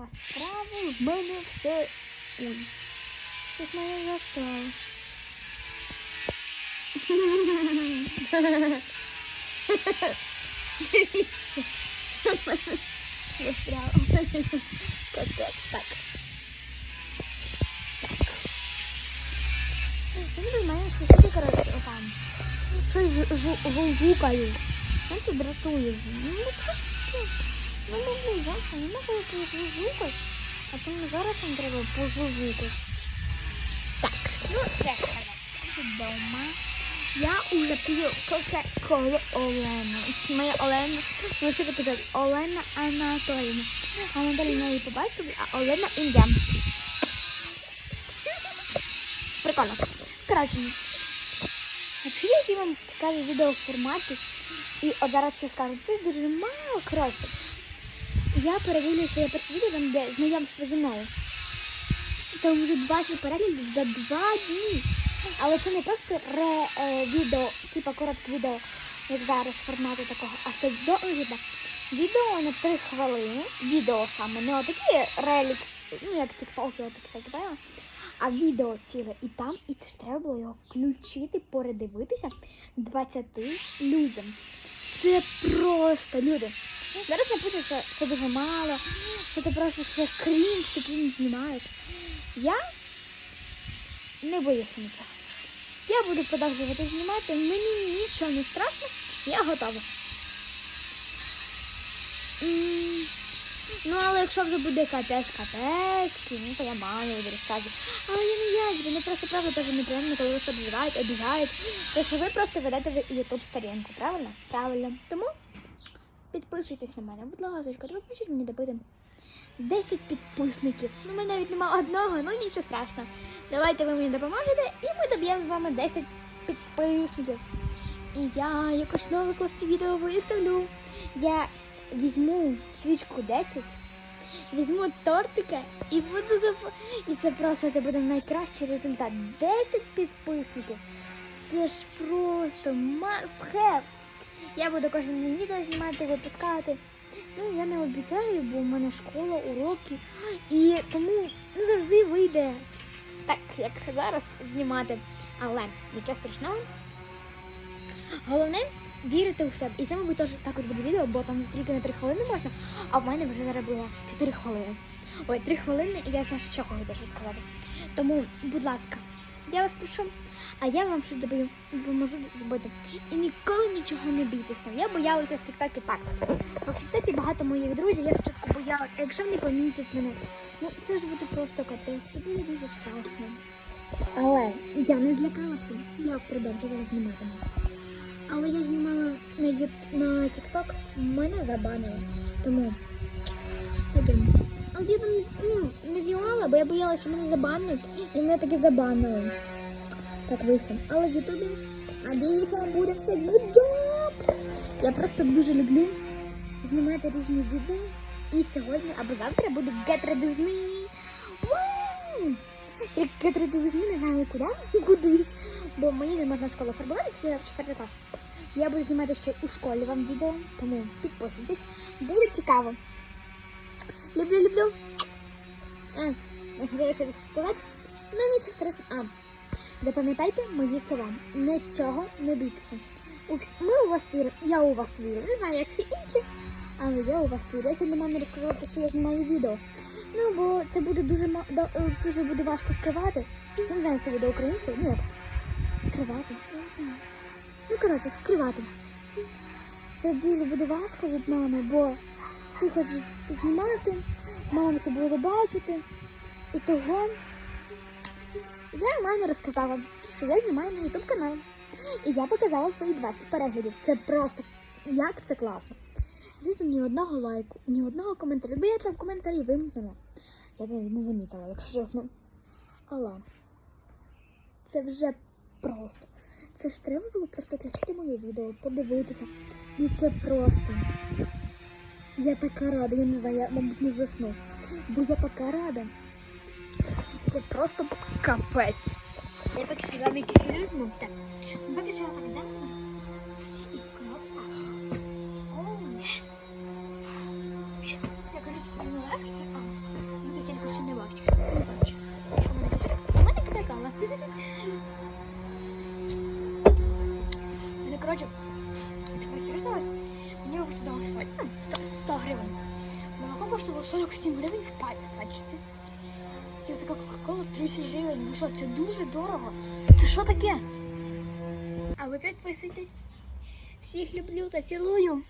заставу, в мене все. Ой. Щось моя застава. Дивіться, що в мене застряло. Капець. Так. Так. Він до мене сусіди, коротше, отам. Щось жу- гулгукають. Мене це дратує. Ну, що ж ти? Ну, не блін, я не можу пожужукати. А тому зараз нам треба пожужукати. Так, ну, сказати, вже. Я уже п'ю кока-колу Олену. Моя Олена, ну це казати, Олена Анатоліївна. Анатоліївна її по батькові, а Олена ім'я. Прикольно. Коротше, Взагалі, які вам в форматі. І от зараз ще скажу, це ж дуже мало, коротше. Я перевірю своє перше відео, там, де знайомство зі мною. Там вже 20 переглядів за два дні. Але це не просто ре, е, відео, типа коротке відео, як зараз в форматі такого, а це довге. Відео на 3 хвилини. Відео саме, не отакі релікс, ну як тіктоки, отакі всякі, поняла? А відео ціле і там, і це ж треба було його включити, передивитися 20 людям. Це просто люди. Зараз напишуть, що це дуже мало, що ти просто що крінж, ти крінж знімаєш. Я не боюся нічого. Я буду продовжувати знімати, мені нічого не страшно, я готова. Ну, але якщо вже буде капець капець, ну то я маю буду розказувати. Але я не я, мені просто правда дуже неприємно, коли вас обзивають, обіжають. То що ви просто ведете в Ютуб сторінку, правильно? Правильно. Тому підписуйтесь на мене, будь ласка, допоможіть мені добити 10 підписників. Ну, ми навіть нема одного, ну нічого страшного. Давайте ви мені допоможете, і ми доб'ємо з вами 10 підписників. І я якось нове класне відео виставлю. Я візьму свічку 10, візьму тортика і буду зап... І це просто це буде найкращий результат. 10 підписників. Це ж просто must have. Я буду кожен відео знімати, випускати. Ну, я не обіцяю, бо в мене школа, уроки. І тому не завжди вийде так, як зараз знімати. Але нічого страшного. Головне вірити у себе. І це, мабуть, також буде відео, бо там тільки на 3 хвилини можна, а в мене вже зараз було 4 хвилини. Ой, 3 хвилини, і я знаю, що хочу теж сказати. Тому, будь ласка, я вас прошу, а я вам щось допоможу зробити. І ніколи нічого не бійтеся. Я боялася в Тіктокі так. Бо в Тіктокі багато моїх друзів, я спочатку боялася, а якщо вони помітять мене, ну це ж буде просто капець, це буде дуже страшно. Але я не злякалася, я продовжувала знімати. Але я знімала на Ю- на TikTok, мене забанили. Тому таке. Але я там ну, не знімала, бо я боялася, що мене забанять, і мене таки забанили. Так вийшло. Але в Ютубі, надіюся, буде все good. Я просто дуже люблю знімати різні відео. І сьогодні або завтра буду Get Ready With Me. Вау! Get Ready With Me, не знаю куди, кудись, бо мені не можна школу фарбувати, я в 4 клас. Я буду знімати ще у школі вам відео, тому підписуйтесь. Буде цікаво. Люблю, люблю. А, я ще сказати. Ну, нічого страшного. А, запам'ятайте мої слова. Нічого не бійтеся. Ми у вас віримо. Я у вас вірю. Не знаю, як всі інші, але я у вас вірю. Я сьогодні мамі розказала, що я знімаю відео. Ну, бо це буде дуже е, дуже буде важко скривати. Я не знаю, це буде українською, ну якось. Скривати. Ну, коротше, скривати. Це дуже буде важко від мами, бо ти хочеш знімати, мама це буде бачити. І того я мамі розказала, що я знімаю на YouTube канал. І я показала свої 20 переглядів. Це просто як це класно. Звісно, ні одного лайку, ні одного коментаря. Бо я там коментарі вимкнула. Я це не замітила, якщо чесно. Але це вже просто. Це ж треба було просто включити моє відео, подивитися. І це просто. Я така рада, я не знаю, я, мабуть, не засну. Бо я така рада це просто капець. Я поки що вам якісь вирізну. Так. Ну, поки що я так дам. І в кнопках. О, єс. Я кажу, що це не легче, а ми качельку ще не бачу. Не бачу. А мене качелька. У мене качала. Ну, коротше, так розрізалась. Мені висадила сотня, 100, 100 гривень. Молоко коштувало 47 гривень в пачці. І така кока-кола 30 гривень. Ну що, це дуже дорого. Це що таке? А ви підписуйтесь. Всіх люблю та цілую.